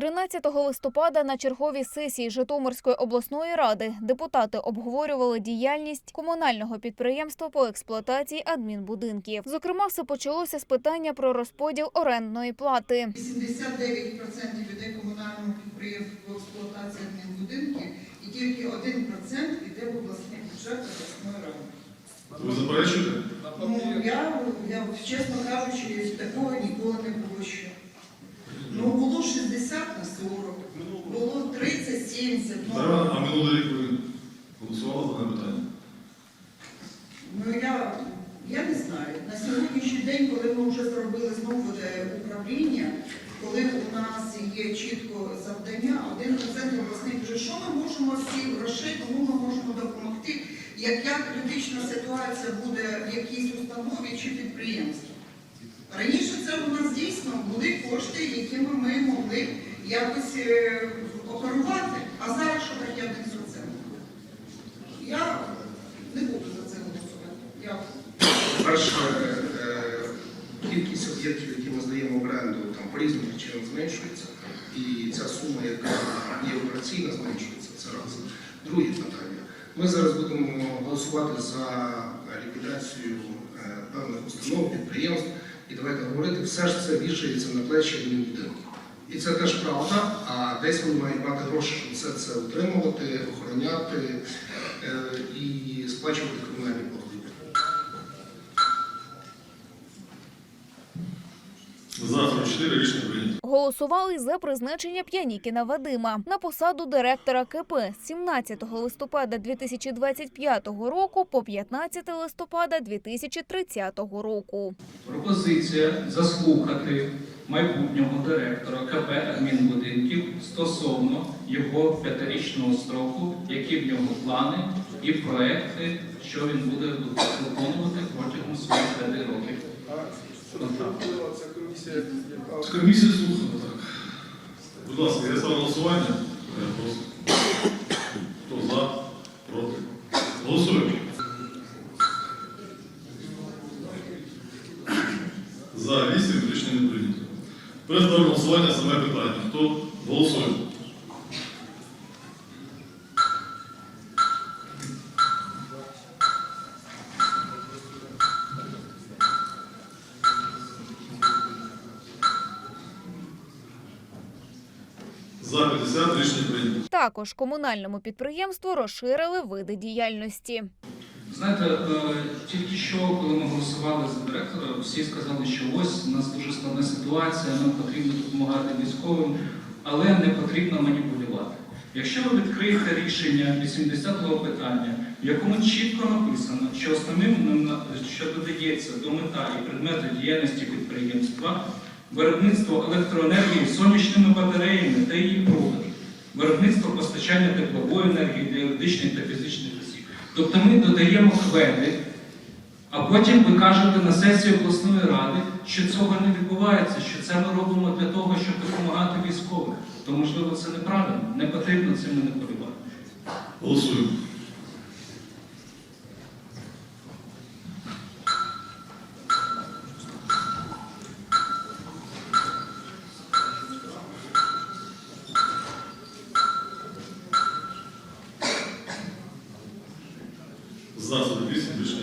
13 листопада на черговій сесії Житомирської обласної ради депутати обговорювали діяльність комунального підприємства по експлуатації адмінбудинків. Зокрема, все почалося з питання про розподіл орендної плати. 89% людей комунального підприємства по експлуатації адмінбудинків і тільки 1% йде в обласний бюджет обласної ради. Ви заперечуєте? Ну, я, я, чесно кажучи, такого ніколи не було ще. Ну, було 60 на 40, було 30, 70. Зараз, Ну, а минулий рік ви голосували за питання? ну я, я не знаю. На сьогоднішній день, коли ми вже зробили знову е, управління, коли у нас є чітко завдання, 1% обласний бюджет, що ми можемо з цих грошей, кому ми можемо допомогти, яка критична ситуація буде в якійсь установі чи підприємстві. Раніше це у нас дійсно були кошти, якими ми могли якось е, оперувати, а зараз що таке 1%? Я не буду за це голосувати. Дякую. Перше, е, кількість об'єктів, які ми здаємо в оренду, там по різним причинам зменшується, і ця сума, яка є операційна, зменшується. Це раз. Друге питання. Ми зараз будемо голосувати за ліквідацію е, певних установ, підприємств. І давайте говорити, все ж це вішається на плечі адмінбудинку. І це теж правда, а десь вони мають мати гроші, щоб все це утримувати, охороняти е, і сплачувати комунальні плати. 4 рішення прийнято. Голосували за призначення п'янікіна Вадима на посаду директора КП з 17 листопада 2025 року по 15 листопада 2030 року. Пропозиція заслухати майбутнього директора КП адмінбудинків стосовно його п'ятирічного строку, які в нього плани і проекти, що він буде виконувати протягом своїх п'яти років. Комісія слухала, так. Будь ласка, я ставлю голосування. Хто за? Проти? Голосуємо. За 8 рішення не прийнято. На голосування саме питання. Хто голосує? За 50 рішення прийнято. Також комунальному підприємству розширили види діяльності. Знаєте, е, тільки що, коли ми голосували за директора, всі сказали, що ось у нас дуже складна ситуація, нам потрібно допомагати військовим, але не потрібно маніпулювати. Якщо ви відкриєте рішення 80-го питання, в якому чітко написано, що основним що додається до мета і предмету діяльності підприємства виробництво електроенергії сонячними батареями та її продаж, виробництво постачання теплової енергії для юридичних та фізичних осіб. Тобто ми додаємо кведи, а потім ви кажете на сесії обласної ради, що цього не відбувається, що це ми робимо для того, щоб допомагати військовим. То можливо це неправильно, не потрібно цим маніпулювати. Голосуємо. засоби більше більше.